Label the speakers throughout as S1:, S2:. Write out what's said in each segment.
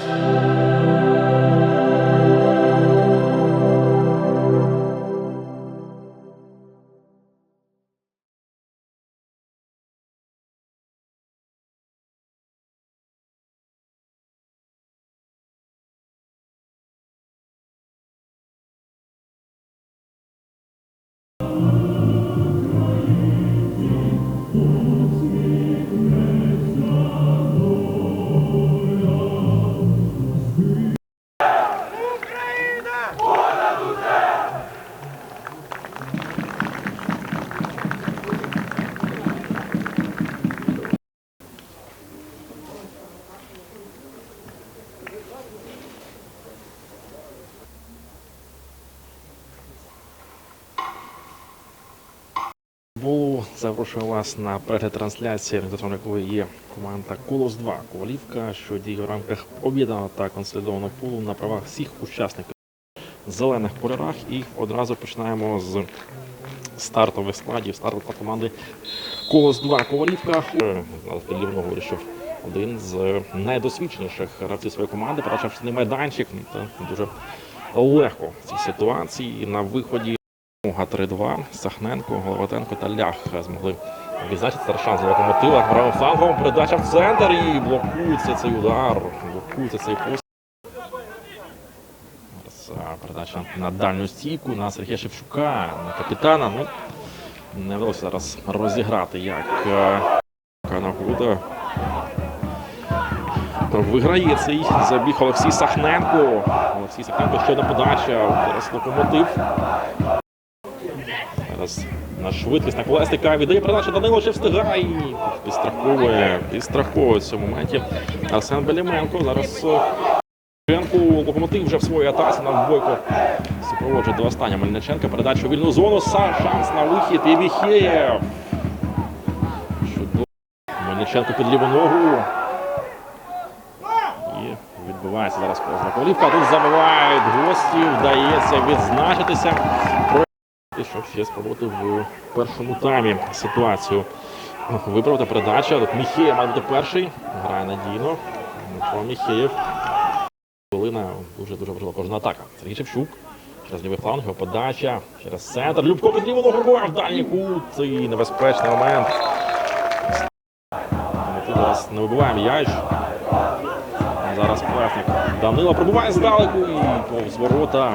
S1: Thank you. Запрошую вас на перегляд трансляції, організатором якої є команда Колос 2 Ковалівка, що діє в рамках об'єднаного та консолідованого пулу на правах всіх учасників в зелених кольорах. І одразу починаємо з стартових складів, стартових склад команди Колос 2 Ковалівка. Підлівно вирішив один з найдосвідченіших гравців своєї команди, передача в майданчик. Дуже легко в цій ситуації на виході. Га 3-2, Сахненко, Головатенко та Лях змогли відзначити старшан з локомотива. Правим флангом передача в центр і блокується цей удар, блокується цей пост. Передача на дальню стійку на Сергія Шевчука, на капітана. Ну, не вдалося зараз розіграти як е. Виграє цей забіг Олексій Сахненко. Олексій Сахненко ще одна подача. Зараз локомотив. Зараз на швидкість на колесника віддає передачу Данило ще встигає. Підстраховує, підстраховує в цьому моменті Арсен Беліменко. Зараз Мельниченко, локомотив вже в своїй атаці на бойко супроводжує до останнього Мельниченка. Передача у вільну зону. Са, шанс на вихід. І Віхєєв. Мельниченко під ліву ногу. Відбувається зараз Колівка. Тут забивають гості. Вдається відзначитися. І щоб ще спробувати в першому таймі ситуацію виправити передача. Тут Міхеєв має бути перший. Грає надійно. Дмитро Міхеєв. Хвилина дуже-дуже важлива кожна атака. Сергій Шевчук. Через лівий фланг, його подача. Через центр. Любко під ногу пробував. Дальній кут. І небезпечний момент. Ми зараз не вибиває м'яч. Зараз Плефник. Данила пробуває здалеку і повз ворота.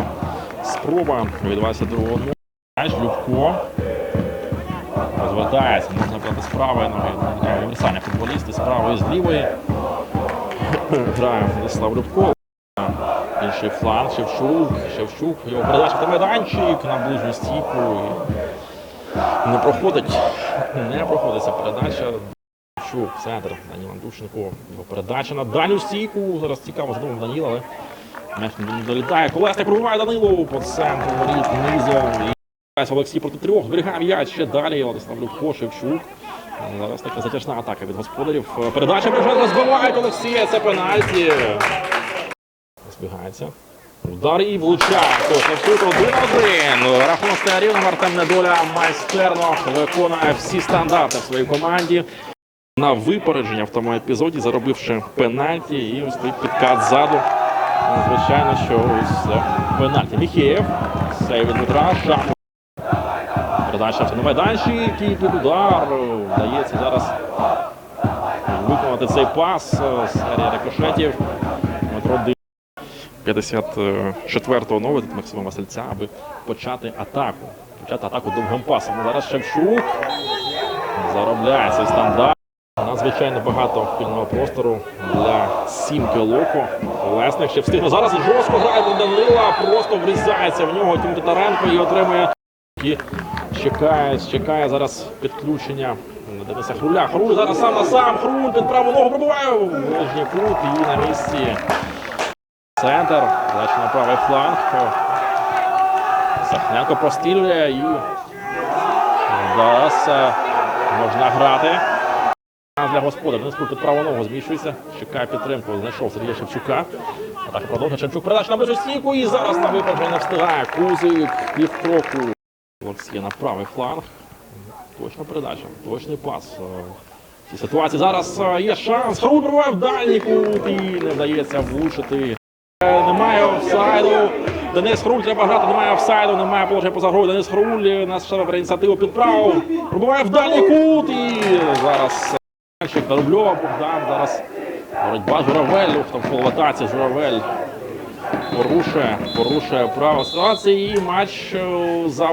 S1: Спроба від 22-го Знаєш, Любко розвертається, можна брати з правої ноги. Універсальні футболісти з правої, з лівої. Грає Владислав Любко. Інший фланг, Шевчук, Шевчук, його передача в майданчик на ближню стійку. Не проходить, не проходить ця передача. Шевчук, центр, Даніл Андушенко. Його передача на дальню стійку. Зараз цікаво знову Даніла, але не долітає. Колесник пробиває Данилу по центру воріт низом. Олексій проти трьох. Зберігає м'яч ще далі. Владислав Любко, Шевчук. Зараз така затяжна атака від господарів. Передача вже розбивають Олексія. Це пенальті. Збігається. Удар і влучає. Тож Шевчук 1-1. Рахунок стає рівним. Артем Недоля майстерно виконує всі стандарти в своїй команді. На випередження в тому епізоді, заробивши пенальті, і ось той підкат ззаду. Звичайно, що ось пенальті. Міхеєв. Сейв від Дмитра. Передача на майданчик і під удар. Вдається зараз виконати цей пас. Серія рикошетів. Дмитро Ди- 54-го номер від Максима Васильця, аби почати атаку. Почати атаку довгим пасом. Зараз Шевчук заробляє цей стандарт. Надзвичайно багато вільного простору для сімки локо. Лесник ще встигне. Зараз жорстко грає до Данила, просто врізається в нього Тім Титаренко і отримує. І чекає, чекає зараз підключення Дениса Хруля. Хруль зараз сам на сам. Хруль під праву ногу пробиває. Нижній кут і на місці. Центр. Дальше на правий фланг. Сахненко прострілює і зараз можна грати. Для господар Денис під праву ногу зміщується. Чекає підтримку. Знайшов Сергія Шевчука. Атака продовжує. Шевчук передача на ближню стійку і зараз на випередження не встигає. Кузик півкроку. Олексія на правий фланг. Точна передача, точний пас. Е, цій ситуації зараз е, є шанс. Харуль пробиває в дальній кут і не вдається влучити. Е, Немає офсайду. Денис Хруль треба грати, немає офсайду, немає положення поза грою. Денис Хруль нас ще ініціативу під праву. Пробиває в дальній кут і зараз на Богдан. Зараз боротьба Журавель. Там фол-атаці Журавель порушує, порушує право ситуації і матч за